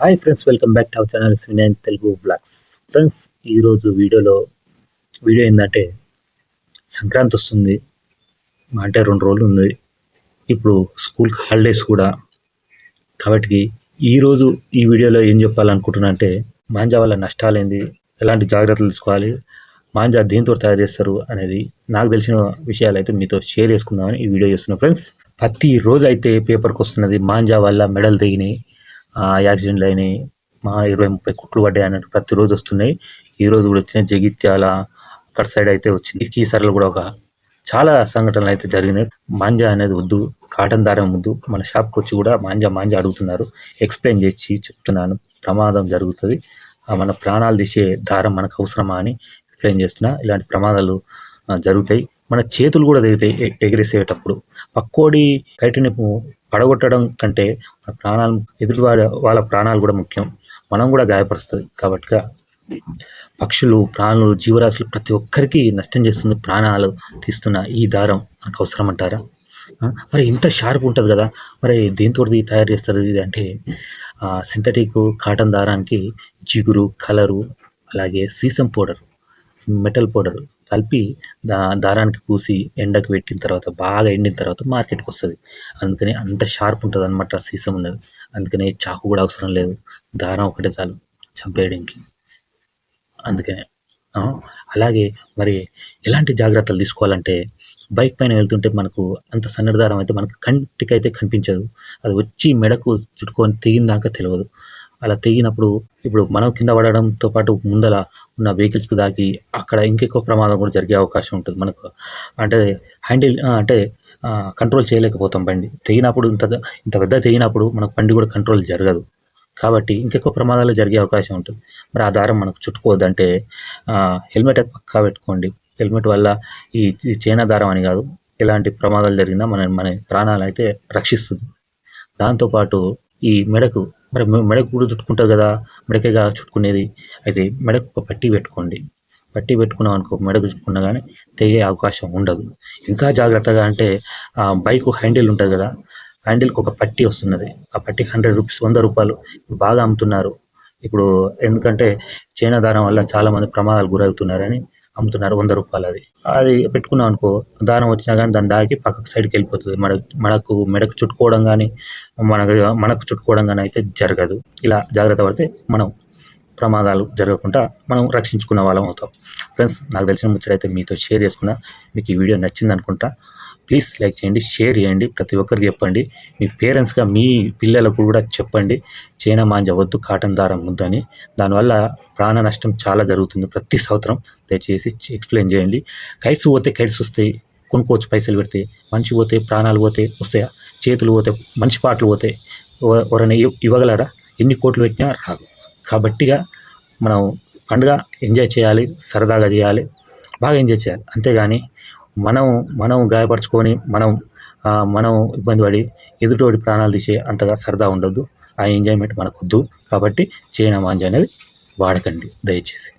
Hi friends welcome back to our channel Vinayan Telugu blogs friends ఈరోజు వీడియోలో video ఏంటంటే సంక్రాంతి వస్తుంది. మా అంటే రెండు రోజులు ఉంది. ఇప్పుడు స్కూల్ హాలిడేస్ కూడా. కాబట్టి ఈరోజు ఈ వీడియోలో ఏం చెప్పాలనుకుంటున్నా అంటే మాంజా వల్ల నష్టాలేంది? ఎలాంటి జాగ్రత్తలు తీసుకోవాలి? మాంజా దేంతో తయారు చేస్తారు? అనేది నాకు తెలిసిన విషయాలు అయితే మీతో షేర్ చేసుకుందామని ఈ వీడియో చేస్తున్నాను ఫ్రెండ్స్ ప్రతి రోజు అయితే పేపర్కి వస్తున్నది మాంజా వల్ల మెడల్ తెగినాయి యాక్సిడెంట్లు అయినాయి. మా ఇరవై ముప్పై కుట్లు పడ్డాయి అన్నట్టు ప్రతిరోజు వస్తున్నాయి. ఈ రోజు కూడా వచ్చిన జగిత్యాల అక్కడ సైడ్ అయితే వచ్చింది. కీసర్లు కూడా ఒక చాలా సంఘటనలు అయితే జరిగినాయి. మాంజా అనేది వద్దు కాటన్ దారం వద్దు. మన షాప్కి వచ్చి కూడా మాంజా మాంజా అడుగుతున్నారు. ఎక్స్ప్లెయిన్ చేసి చెప్తున్నాను. ప్రమాదం జరుగుతుంది. ఆ, మన ప్రాణాలు తీసే దారం మనకు అవసరమా అని ఎక్స్ప్లెయిన్ చేస్తున్నా. ఇలాంటి ప్రమాదాలు జరుగుతాయి. మన చేతులు కూడా తిరుగుతాయి ఎగిరేసేటప్పుడు పక్కోడి కైటని పడగొట్టడం కంటే మన ప్రాణాలు ఎదుటి వాళ్ళ వాళ్ళ ప్రాణాలు కూడా ముఖ్యం. మనం కూడా గాయపరుస్తుంది. కాబట్టి పక్షులు ప్రాణులు జీవరాశులు ప్రతి ఒక్కరికి నష్టం చేస్తుంది ప్రాణాలు తీస్తున్న ఈ దారం. మనకు అవసరం అంటారా? మరి ఇంత షార్ప్ ఉంటుంది కదా. మరి దేంతో తయారు చేస్తారు ఇది అంటే సింథటిక్ కాటన్ దారానికి జిగురు కలరు అలాగే సీసం పౌడర్. మెటల్ పౌడర్ కలిపి దా దారానికి పూసి ఎండకు పెట్టిన తర్వాత బాగా ఎండిన తర్వాత మార్కెట్కి వస్తుంది. అందుకని అంత షార్ప్ ఉంటుంది అనమాట సీసం ఉన్నది. అందుకని చాకు కూడా అవసరం లేదు. దారం ఒకటే చాలు చంపేయడానికి. అందుకనే అలాగే మరి ఎలాంటి జాగ్రత్తలు తీసుకోవాలంటే బైక్ పైన వెళ్తుంటే మనకు అంత సన్నటి దారం అయితే మనకు కంటికి అయితే కనిపించదు. అది వచ్చి మెడకు చుట్టుకొని తెగిందాక తెలియదు. అలా తెగినప్పుడు ఇప్పుడు మనం కింద పడడంతో పాటు ముందల ఉన్న వెహికల్స్కి దాకి అక్కడ ఇంకెక్కువ ప్రమాదం కూడా జరిగే అవకాశం ఉంటుంది మనకు. అంటే హ్యాండిల్ అంటే కంట్రోల్ చేయలేకపోతాం బండి. తెగినప్పుడు ఇంత ఇంత పెద్ద తెగినప్పుడు మనకు బండి కూడా కంట్రోల్ జరగదు. కాబట్టి ఇంకెక్కువ ప్రమాదాలు జరిగే అవకాశం ఉంటుంది. మరి ఆ దారం మనకు చుట్టుకోవద్దంటే హెల్మెట్ పక్కా పెట్టుకోండి. హెల్మెట్ వల్ల ఈ ఈ చైనా దారం అని కాదు ఎలాంటి ప్రమాదాలు జరిగినా మన మన ప్రాణాలు అయితే రక్షిస్తుంది. దాంతోపాటు ఈ మెడకు మరి మె- మెడకు కూడా కదా మెడకేగా చుట్టుకునేది. అయితే మెడకు ఒక పట్టీ పెట్టుకోండి. పట్టీ పెట్టుకున్నాం అనుకో మెడకు చుట్టుకున్నా కానీ తెగే అవకాశం ఉండదు. ఇంకా జాగ్రత్తగా అంటే బైక్ హ్యాండిల్ ఉంటుంది కదా హ్యాండిల్కి ఒక పట్టీ వస్తున్నది. ఆ పట్టి హండ్రెడ్ రూపీస్ వంద రూపాయలు బాగా అమ్ముతున్నారు. ఇప్పుడు ఎందుకంటే చైనా దారం వల్ల చాలామంది ప్రమాదాలు గురవుతున్నారని అమ్ముతున్నారు వంద రూపాయలు అది. అది పెట్టుకున్నాం అనుకో దారం వచ్చినా కానీ దాని దాకి పక్కకు సైడ్కి వెళ్ళిపోతుంది. మన మనకు మెడకు చుట్టుకోవడం కానీ మనకు మనకు చుట్టుకోవడం కానీ అయితే జరగదు. ఇలా జాగ్రత్త పడితే మనం ప్రమాదాలు జరగకుండా మనం రక్షించుకున్న వాళ్ళం అవుతాం. ఫ్రెండ్స్ నాకు తెలిసిన ముచ్చట అయితే మీతో షేర్ చేసుకున్నా. మీకు ఈ వీడియో నచ్చింది అనుకుంటా. ప్లీజ్ లైక్ చేయండి షేర్ చేయండి. ప్రతి ఒక్కరికి చెప్పండి. మీ పేరెంట్స్గా మీ పిల్లలకు కూడా చెప్పండి. చైనా మాంజ వద్దు కాటన్ దారం వద్దని దానివల్ల ప్రాణ నష్టం చాలా జరుగుతుంది ప్రతి సంవత్సరం. దయచేసి ఎక్స్ప్లెయిన్ చేయండి. కైట్స్ పోతే కైట్స్ వస్తాయి. కొనుక్కోవచ్చు పైసలు పెడితే. మనిషి పోతే ప్రాణాలు పోతే వస్తాయా? చేతులు పోతే మనిషి పాటలు పోతే. ఎవరైనా ఇవ్వగలరా? ఎన్ని కోట్లు పెట్టినా రాదు. కాబట్టిగా మనం పండుగ ఎంజాయ్ చేయాలి సరదాగా చేయాలి బాగా ఎంజాయ్ చేయాలి. అంతేగాని మనం మనం గాయపరుచుకొని మనం మనం ఇబ్బంది పడి ఎదుటోడి ప్రాణాలు తీసే అంతగా సరదా ఉండొద్దు. ఆ ఎంజాయ్మెంట్ మనకొద్దు. కాబట్టి చైనా మాంజా అనేది వాడకండి. దయచేసి.